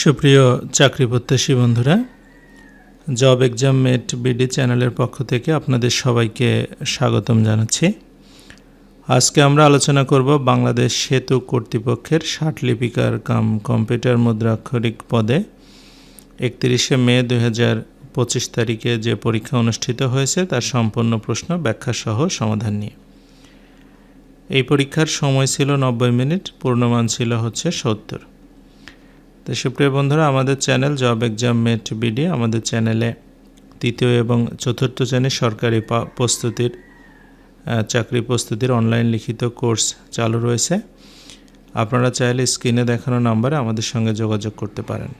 সুপ্রিয় চাকরি প্রত্যাশী বন্ধুরা জব এক্সাম মেট বিডি চ্যানেলের পক্ষ থেকে আপনাদের সবাইকে স্বাগতম জানাচ্ছি। আজকে আমরা আলোচনা করব বাংলাদেশ সেতু কর্তৃপক্ষের ষাট লিপিকার কাম কম্পিউটার মুদ্রাক্ষরিক পদে। একত্রিশে মে দুই হাজার পঁচিশ তারিখে যে পরীক্ষা অনুষ্ঠিত হয়েছে, তার সম্পূর্ণ প্রশ্ন, ব্যাখ্যা সহ সমাধান নিয়ে। এই পরীক্ষার সময় ছিল নব্বই মিনিট, পূর্ণমান ছিল হচ্ছে সত্তর। তো সুপ্রিয় বন্ধুরা, আমাদের channel job exam mate BD আমাদের চ্যানেলে তৃতীয় এবং চতুর্থ শ্রেণির সরকারি প্রস্তুতির চাকরি প্রস্তুতির অনলাইন লিখিত কোর্স চালু রয়েছে। আপনারা চাইলে স্ক্রিনে দেখানো নাম্বারে আমাদের সঙ্গে যোগাযোগ করতে পারেন।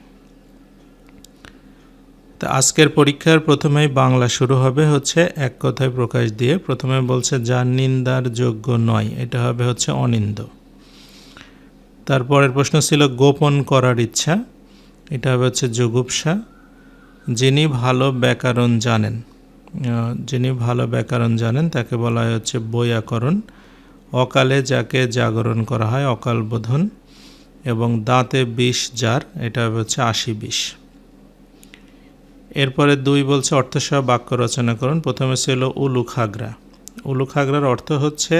তো আজকের পরীক্ষার প্রথমেই বাংলা শুরু হবে হচ্ছে এক কথায় প্রকাশ দিয়ে। প্রথমে বলছে যার নিন্দার যোগ্য নয়, এটা হবে হচ্ছে অনিন্দ। তারপরের প্রশ্ন ছিল, গোপন করার ইচ্ছা। এটা হচ্ছে যুগুপসা যিনি ভালো ব্যাকরণ জানেন যিনি ভালো ব্যাকরণ জানেন, তাকে বলা হয় হচ্ছে বৈয়াকরণ। অকালে যাকে জাগরণ করা হয়, অকাল বোধন। এবং দাঁতে বিষ যার, এটা হচ্ছে আশি বিষ। এরপরে দুই বলছে, অর্থসহ বাক্য রচনা করুন। প্রথমে ছিল উলু খাগড়া উলু খাগড়ার অর্থ হচ্ছে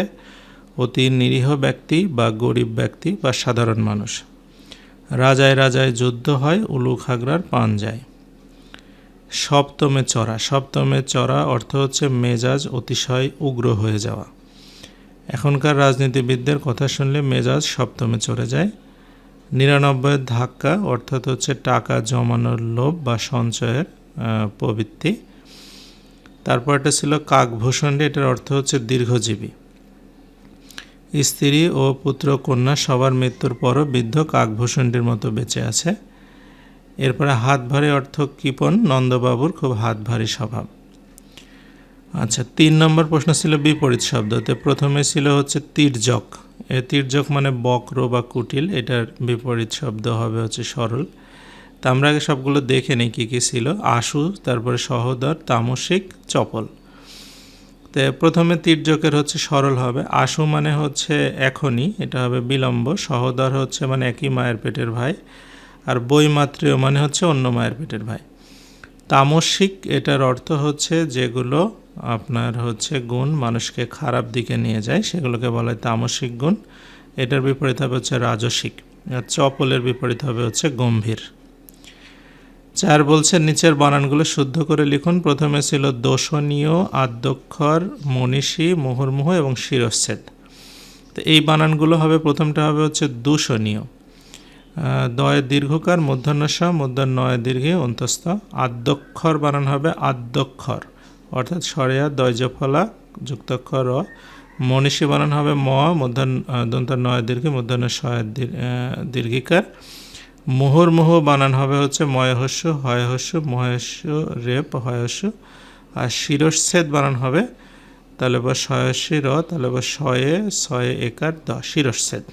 অতি নিরীহ ব্যক্তি বা গরিব ব্যক্তি বা সাধারণ মানুষ। রাজায় রাজায় যুদ্ধ হয় উলু খাগড়ার পান যায়। সপ্তমে চড়া। সপ্তমে চড়া অর্থ হচ্ছে মেজাজ অতিশয় উগ্র হয়ে যাওয়া। এখনকার রাজনীতিবিদদের কথা শুনলে মেজাজ সপ্তমে চড়ে যায়। নিরানব্বই ধাক্কা অর্থাৎ হচ্ছে টাকা জমানোর লোভ বা সঞ্চয়ের প্রবৃত্তি। তারপর এটা ছিল কাকভূষণ্ডী এটার অর্থ হচ্ছে দীর্ঘজীবী। স্ত্রী ও পুত্র কন্যা সবার মৃত্যুর পরও বৃদ্ধ কাকভূষণটির মতো বেঁচে আছে। এরপরে হাত ভারী অর্থ কৃপন নন্দবাবুর খুব হাত ভারী স্বভাব। আচ্ছা তিন নম্বর প্রশ্ন ছিল বিপরীত শব্দতে। প্রথমে ছিল হচ্ছে তীর্যক। এ তীর্যক মানে বক্র বা কুটিল, এটার বিপরীত শব্দ হবে হচ্ছে সরল। তা আমরা আগে সবগুলো দেখে নিই কী কী ছিল। আশু, তারপরে সহদর, তামসিক, চপল। তো প্রথমে তির্যকের হচ্ছে সরল হবে। আশু মানে হচ্ছে এখনই, এটা হবে বিলম্ব। সহদর হচ্ছে মানে একই মায়ের পেটের ভাই। আর বইমাত্রীয় মানে হচ্ছে অন্য মায়ের পেটের ভাই। তামসিক, এটার অর্থ হচ্ছে যেগুলো আপনার হচ্ছে গুণ মানুষকে খারাপ দিকে নিয়ে যায়, সেগুলোকে বলা হয় তামসিক গুণ। এটার বিপরীত হবে হচ্ছে রাজসিক। চপলের বিপরীত হবে হচ্ছে গম্ভীর। চার বলছে নিচের বানানগুলো শুদ্ধ করে লিখুন। প্রথমে ছিল দোষণীয়, আদ্যক্ষর, মনীষী, মুহুর্মুহ এবং শিরচ্ছেদ তো এই বানানগুলো হবে, প্রথমটা হবে হচ্ছে দূষণীয়। দয় দীর্ঘকার মূর্ধন্যস মূর্ধন্যয় দীর্ঘে অন্তস্থ। আদ্যক্ষর বানান হবে আদ্যক্ষর, অর্থাৎ সরেয়া, দয়জফলা, যুক্তক্ষর অ মনীষী বানান হবে ম মূর্ধন দন্ত নয় দীর্ঘে শয় দীর- দীর্ঘিকার। মুহুর্মুহ বানান হবে হচ্ছে ময়হস্য, হয়হস্য, মহেস্য, রেপ হয়স্য আর শিরচ্ছেদ বানান হবে, তাহলে বা শয়স্যি র তাহলে বা শয়ে ছয়ে একার দ শিরচ্ছেদ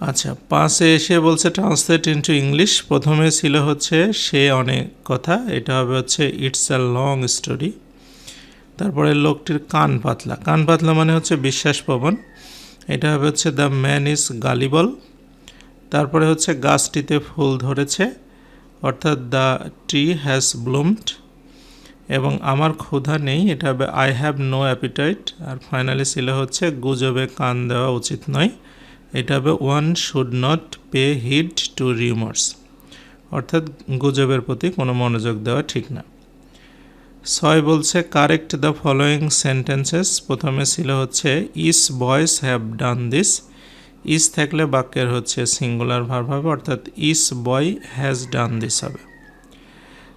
আচ্ছা পাঁচে এসে বলছে ট্রান্সলেট ইন্টু ইংলিশ প্রথমে ছিল হচ্ছে সে অনেক কথা, এটা হবে হচ্ছে ইটস আ লং স্টোরি তারপরে লোকটির কান পাতলা কান পাতলা মানে হচ্ছে বিশ্বাস পবন এটা হবে হচ্ছে দ্য ম্যান ইজ গালিবল তারপরে হচ্ছে গাছটিতে ফুল ধরেছে, অর্থাৎ দ্য ট্রি হ্যাজ ব্লুমড এবং আমার ক্ষুধা নেই, এটা হবে আই হ্যাভ নো অ্যাপিটাইট আর ফাইনালি ছিল হচ্ছে গুজবে কান দেওয়া উচিত নয়, এটা হবে one should not pay heed to rumours অর্থাৎ গুজবের প্রতি কোনো মনোযোগ দেওয়া ঠিক না। ছয় বলছে কারেক্ট দ্য ফলোয়িং সেন্টেন্সেস প্রথমে ছিল হচ্ছে ইস বয়েস হ্যাভ ডান দিস ইস থাকলে বাক্যের হচ্ছে সিঙ্গুলার ভার্ব হবে, অর্থাৎ ইস বয় হ্যাজ ডান দিস হবে।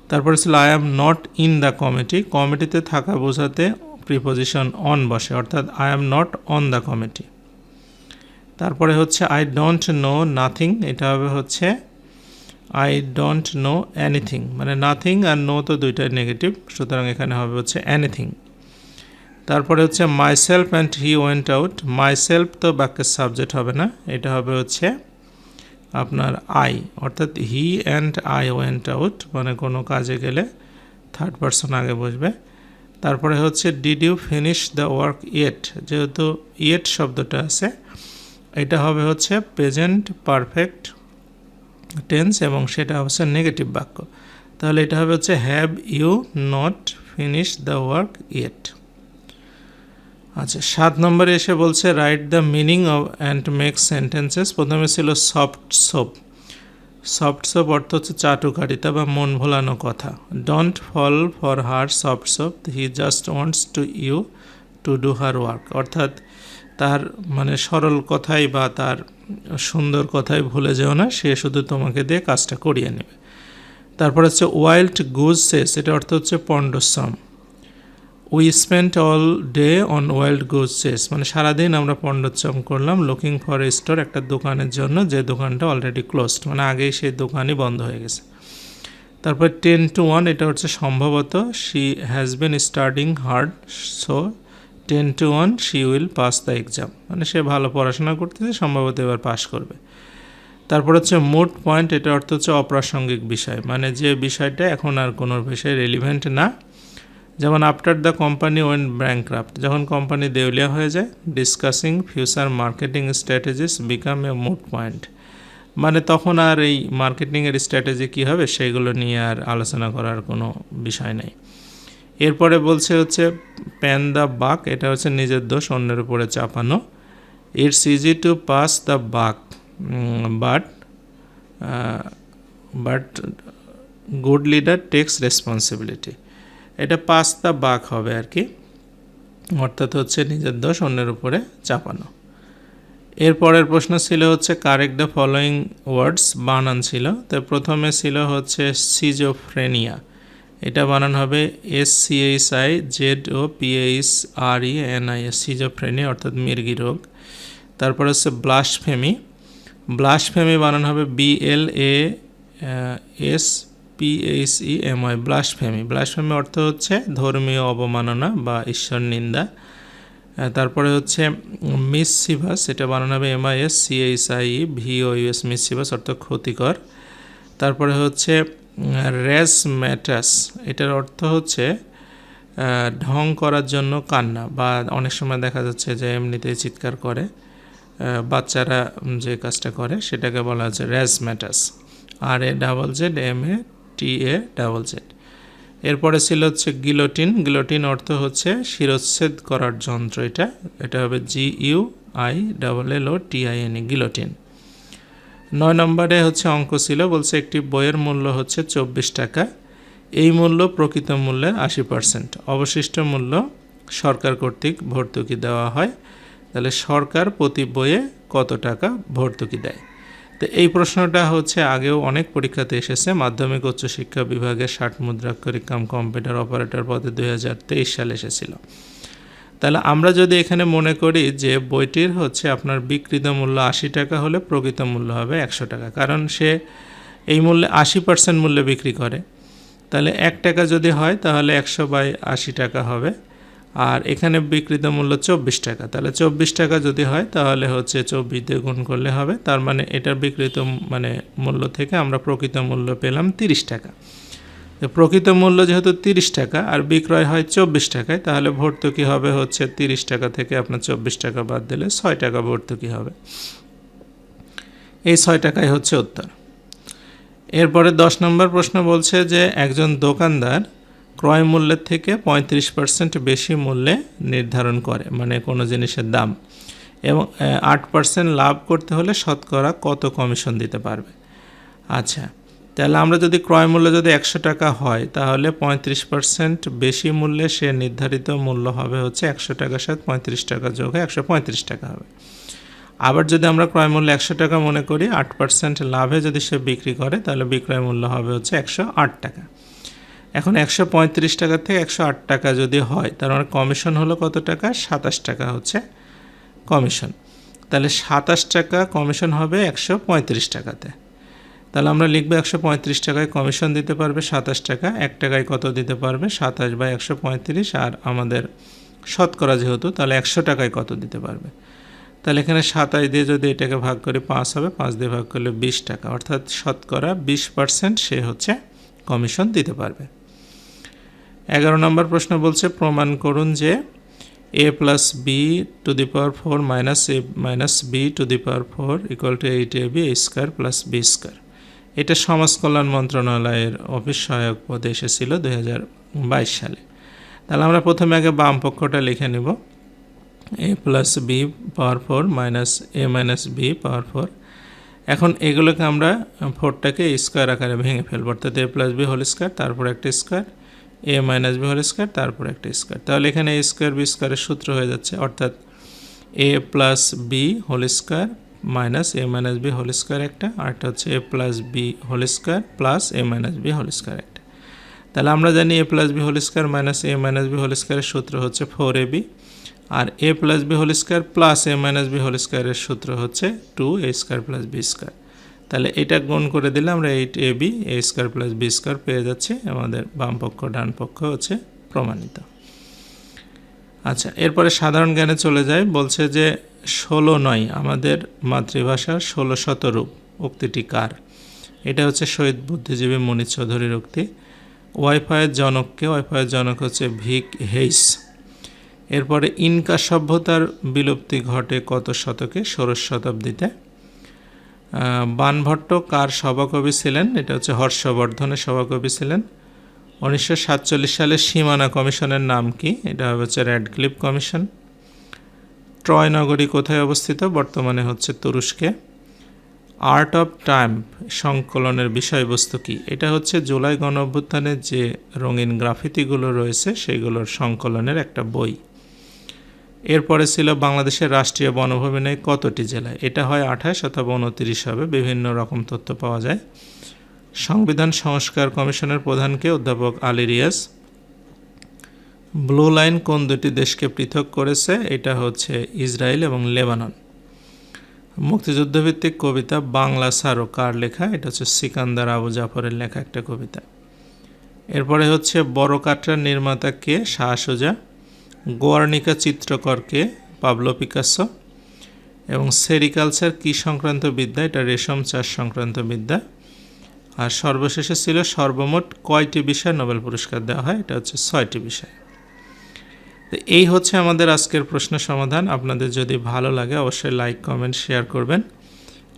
তারপরে ছিল I am not in the committee কমিটিতে থাকা বোঝাতে প্রিপোজিশন অন বসে, অর্থাৎ I am not on the committee তারপরে হচ্ছে আই ডোন্ট নো নাথিং এটা হবে হচ্ছে আই ডোন্ট নো এনিথিং মানে নাথিং আর নো তো দুইটাই নেগেটিভ সুতরাং এখানে হবে হচ্ছে এনিথিং তারপরে হচ্ছে myself and he went out myself তো বাক্যের সাবজেক্ট হবে না, এটা হবে হচ্ছে আপনার আই অর্থাৎ he and I went out মানে কোনো কাজে গেলে থার্ড পারসন আগে বসবে। তারপরে হচ্ছে did you finish the work yet যেহেতু ইয়েট শব্দটা আছে, এটা হবে হচ্ছে প্রেজেন্ট পারফেক্ট টেন্স এবং সেটা হচ্ছে নেগেটিভ বাক্য। তাহলে এটা হবে হচ্ছে have you not finish the work yet আচ্ছা সাত নম্বরে এসে বলছে right the meaning of and make sentences প্রথমে ছিল সফট সোপ সফট সোপ অর্থ হচ্ছে চাটুকারিতা বা মন ভোলানো কথা। Don't fall for her soft soap he just wants to you to do her work অর্থাৎ তার মানে সরল কথাই বা তার সুন্দর কথাই ভুলে যেও না, সে শুধু তোমাকে দিয়ে কাজটা করিয়ে নেবে। তারপর হচ্ছে ওয়াইল্ড গুজ সেস এটা অর্থ হচ্ছে পণ্ডশ্রম we spent all day on wild goose chase মানে সারাদিন আমরা পণ্ডোচ্চম করলাম লুকিং ফর এ স্টোর একটা দোকানের জন্য, যে দোকানটা অলরেডি ক্লোজড মানে আগেই সেই দোকানই বন্ধ হয়ে গেছে। তারপর টেন টু ওয়ান এটা হচ্ছে সম্ভবত she has been starting hard so ten to one she will pass the exam মানে সে ভালো পড়াশোনা করতেছে, সম্ভবত এবার পাশ করবে। তারপর হচ্ছে মোট পয়েন্ট এটা অর্থ হচ্ছে অপ্রাসঙ্গিক বিষয়। মানে যে বিষয়টা এখন আর কোনো বিষয়ে রেলিভেন্ট না। যেমন after the company went bankrupt যখন কোম্পানি দেউলিয়া হয়ে যায় discussing future marketing strategies become a moot point মানে তখন আর এই মার্কেটিংয়ের স্ট্র্যাটেজি কী হবে, সেগুলো নিয়ে আর আলোচনা করার কোনো বিষয় নেই। এরপরে বলছে হচ্ছে প্যান দ্য বাক এটা হচ্ছে নিজের দোষ, অন্যের উপরে চাপানো। It's easy to pass the buck but but good leader takes responsibility এটা দ্য বাক হবে আর কি। অর্থাৎ হচ্ছে নিজের দোষ, অন্যের উপরে চাপানো। এরপরের প্রশ্ন ছিল হচ্ছে কারেক্ট দ্য ফলোয়িং ওয়ার্ডস বানান ছিল। তো প্রথমে ছিল হচ্ছে সিজোফ্রেনিয়া। এটা বানান হবে S C H I Z O P H R E N I S, schizophrenia অর্থাৎ মির্গি রোগ। তারপর হচ্ছে ব্লাশফেমি ব্লাশফেমি বানান হবে B L A S P H E M I blasphemy blasphemy অর্থ হচ্ছে ধর্মীয় অবমাননা বা ঈশ্বর নিন্দা। তারপরে হচ্ছে মিস সিভাস এটা বানানো হবে M I S V O U S mischievous অর্থ ক্ষতিকর। তারপরে হচ্ছে রেস ম্যাটাস এটার অর্থ হচ্ছে ঢং করার জন্য কান্না বা অনেক সময় দেখা যাচ্ছে যে এমনিতেই চিৎকার করে বাচ্চারা যে কাজটা করে সেটাকে বলা হচ্ছে razzmatazz R A double Z M A T A double Z এরপরে ছিল হচ্ছে গিলোটিন। গিলোটিন অর্থ হচ্ছে শিরচ্ছেদ করার যন্ত্র এটা। এটা হবে G U I double L O T I N guillotine. নয় নম্বরে হচ্ছে অঙ্ক ছিল, বলছে একটি বইয়ের মূল্য হচ্ছে চব্বিশ টাকা। এই মূল্য প্রকৃত মূল্যের আশি পার্সেন্ট। অবশিষ্ট মূল্য সরকার কর্তৃক ভর্তুকি দেওয়া হয়। তাহলে সরকার প্রতি বইয়ে কত টাকা ভর্তুকি দেয়? তো এই প্রশ্নটা হচ্ছে আগেও অনেক পরীক্ষাতে এসেছে। মাধ্যমিক উচ্চশিক্ষা বিভাগের ষাট মুদ্রাক্ষরিক কাম কম্পিউটার অপারেটর পদে দু হাজার তেইশ সালে এসেছিল। তাহলে আমরা যদি এখানে মনে করি যে বইটির হচ্ছে আপনার বিকৃত মূল্য আশি টাকা হলে প্রকৃত মূল্য হবে একশো টাকা, কারণ সে এই মূল্যে আশি পার্সেন্ট মূল্যে বিক্রি করে। তাহলে এক টাকা যদি হয় তাহলে একশো বাই আশি টাকা হবে। আর এখানে বিকৃত মূল্য চব্বিশ টাকা। তাহলে চব্বিশ টাকা যদি হয়, তাহলে হচ্ছে চব্বিশ দিয়ে গুণ করলে হবে। তার মানে এটার বিকৃত মানে মূল্য থেকে আমরা প্রকৃত মূল্য পেলাম তিরিশ টাকা। প্রকৃত মূল্য যেহেতু তিরিশ টাকা আর বিক্রয় হয় চব্বিশ টাকায়, তাহলে ভর্তুকি হবে হচ্ছে তিরিশ টাকা থেকে আপনার চব্বিশ টাকা বাদ দিলে ছয় টাকা ভর্তুকি হবে। এই ছয় টাকাই হচ্ছে উত্তর। এরপরে দশ নম্বর প্রশ্ন বলছে যে, একজন দোকানদার ক্রয় মূল্যের থেকে পঁয়ত্রিশ পার্সেন্ট বেশি মূল্যে নির্ধারণ করে মানে কোনো জিনিসের দাম। এবং আট পার্সেন্ট লাভ করতে হলে শতকরা কত কমিশন দিতে পারবে? আচ্ছা তাহলে আমরা যদি ক্রয় মূল্য যদি একশো টাকা হয়, তাহলে পঁয়ত্রিশ পার্সেন্ট বেশি মূল্যে সে নির্ধারিত মূল্য হবে হচ্ছে একশো টাকার সাথে পঁয়ত্রিশ টাকা যোগ হয় একশো পঁয়ত্রিশ টাকা হবে। আবার যদি আমরা ক্রয় মূল্য একশো টাকা মনে করি, আট পার্সেন্ট লাভে যদি সে বিক্রি করে, তাহলে বিক্রয় মূল্য হবে হচ্ছে একশো আট টাকা। এখন একশো পঁয়ত্রিশ টাকা থেকে একশো আট টাকা যদি হয়, তার মানে কমিশন হলো কত টাকা? সাতাশ টাকা হচ্ছে কমিশন তাহলে সাতাশ টাকা কমিশন হবে একশো পঁয়ত্রিশ টাকাতে। তাহলে আমরা লিখব একশো পঁয়ত্রিশ টাকায় কমিশন দিতে পারবে সাতাশ টাকা, এক টাকায় কত দিতে পারবে? সাতাশ বা একশো পঁয়ত্রিশ আর আমাদের শতকরা যেহেতু, তাহলে একশো টাকায় কত দিতে পারবে? তাহলে এখানে সাতাশ দিয়ে যদি এটাকে ভাগ করে, পাঁচ হবে, পাঁচ দিয়ে ভাগ করলে বিশ টাকা। অর্থাৎ শতকরা বিশ পার্সেন্ট সে হচ্ছে কমিশন দিতে পারবে। এগারো নম্বর প্রশ্ন বলছে, প্রমাণ করুন যে A plus B to the power four minus A minus B to the power four equal to eight A B square plus B square এটা সমাজ কল্যাণ মন্ত্রণালয়ের অফিস সহায়ক পদে এসেছিল দু হাজার বাইশ সালে। তাহলে আমরা প্রথমে আগে বাম পক্ষটা লিখে নেব। A plus B power four minus A minus B power four এখন এগুলোকে আমরা ফোরটাকে স্কোয়ার আকারে ভেঙে ফেলব, অর্থাৎ A plus B whole square তারপর একটা square A minus B whole square তারপর একটা স্কোয়ার তাহলে এখানে এ স্কোয়ার বি স্কোয়ারের সূত্র হয়ে যাচ্ছে, অর্থাৎ A plus B whole square minus A minus B whole square একটা আরটা হচ্ছে A plus B whole square plus A minus B whole square একটা। তাহলে আমরা জানি A plus B whole square minus A minus B whole স্কোয়ারের সূত্র হচ্ছে four A B R A plus B whole square plus A minus B whole স্কোয়ারের সূত্র হচ্ছে two A square plus B square তাহলে এটা গুণ করে দিলে আমরা eight A B, A square plus B square পেয়ে যাচ্ছি। আমাদের বাম পক্ষ, ডান পক্ষ হচ্ছে প্রমাণিত। আচ্ছা এরপরে সাধারণ জ্ঞানে চলে যায় বলছে যে ষোলো নয়, আমাদের মাতৃভাষার ষোলো শতরূপ। উক্তিটি কার? এটা হচ্ছে শহীদ বুদ্ধিজীবী মনির চৌধুরীর উক্তি। ওয়াইফাইয়ের জনককে ওয়াইফাইয়ের জনক হচ্ছে ভিক হেইস। এরপরে ইনকা সভ্যতার বিলুপ্তি ঘটে কত শতকে? ষোড়শ শতাব্দীতে। বানভট্ট কার সভাকবি ছিলেন? এটা হচ্ছে হর্ষবর্ধনের সভাকবি ছিলেন। উনিশশো সাতচল্লিশ সালে সীমানা কমিশনের নাম কি? এটা হচ্ছে র্যাডক্লিপ কমিশন। ট্রয় নগরী কোথায় অবস্থিত? বর্তমানে হচ্ছে তুরস্কে। আর্ট অফ টাইম সংকলনের বিষয়বস্তু কি? এটা হচ্ছে জুলাই গণ অভ্যুত্থানের যে রঙিন গ্রাফিতিগুলো রয়েছে, সেগুলোর সংকলনের একটা বই। এরপরে ছিল বাংলাদেশের রাষ্ট্রীয় বনভূমি নেই কতটি জেলায় এটা হয় আঠাশ অথবা উনতিরিশ হবে, বিভিন্ন রকম তথ্য পাওয়া যায়। সংবিধান সংস্কার কমিশনের প্রধানকে অধ্যাপক আলী রিয়াজ। ব্লু লাইন কোন দুটি দেশকে পৃথক করেছে? এটা হচ্ছে ইসরায়েল এবং লেবানন। মুক্তিযুদ্ধভিত্তিক কবিতা বাংলা সারো কার লেখা? এটা হচ্ছে সিকান্দার আবু জাফরের লেখা একটা কবিতা। এরপরে হচ্ছে বড় কাটরার নির্মাতা কে? শাহ সুজা। গোয়ার্নিকা চিত্রকরকে পাবলো পিকাসো এবং সেরিকালচার কি সংক্রান্ত বিদ্যা? এটা রেশম চাষ সংক্রান্ত বিদ্যা। আর সর্বশেষে ছিল সর্বমোট কয়টি বিষয় নোবেল পুরস্কার দেওয়া হয়? এটা হচ্ছে ছয়টি বিষয়। তো এই হচ্ছে আমাদের আজকের প্রশ্ন সমাধান। আপনাদের যদি ভালো লাগে অবশ্যই লাইক, কমেন্ট, শেয়ার করবেন।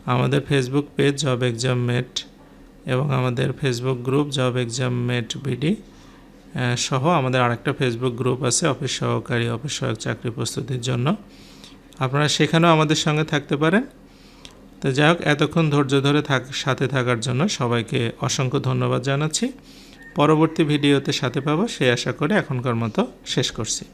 আমাদের Facebook page job exam mate এবং আমাদের Facebook group job exam mate BD সহ আমাদের আরেকটা ফেসবুক গ্রুপ আছে, অফিস সহকারী, অফিস সহায়ক চাকরি প্রস্তুতির জন্য। আপনারা সেখানেও আমাদের সঙ্গে থাকতে পারেন। তো যাই হোক, এতক্ষণ ধৈর্য ধরে থাক, সাথে থাকার জন্য সবাইকে অসংখ্য ধন্যবাদ জানাচ্ছি। পরবর্তী ভিডিওতে সাথে পাবো, সেই আশা করে এখনকার মতো শেষ করছি।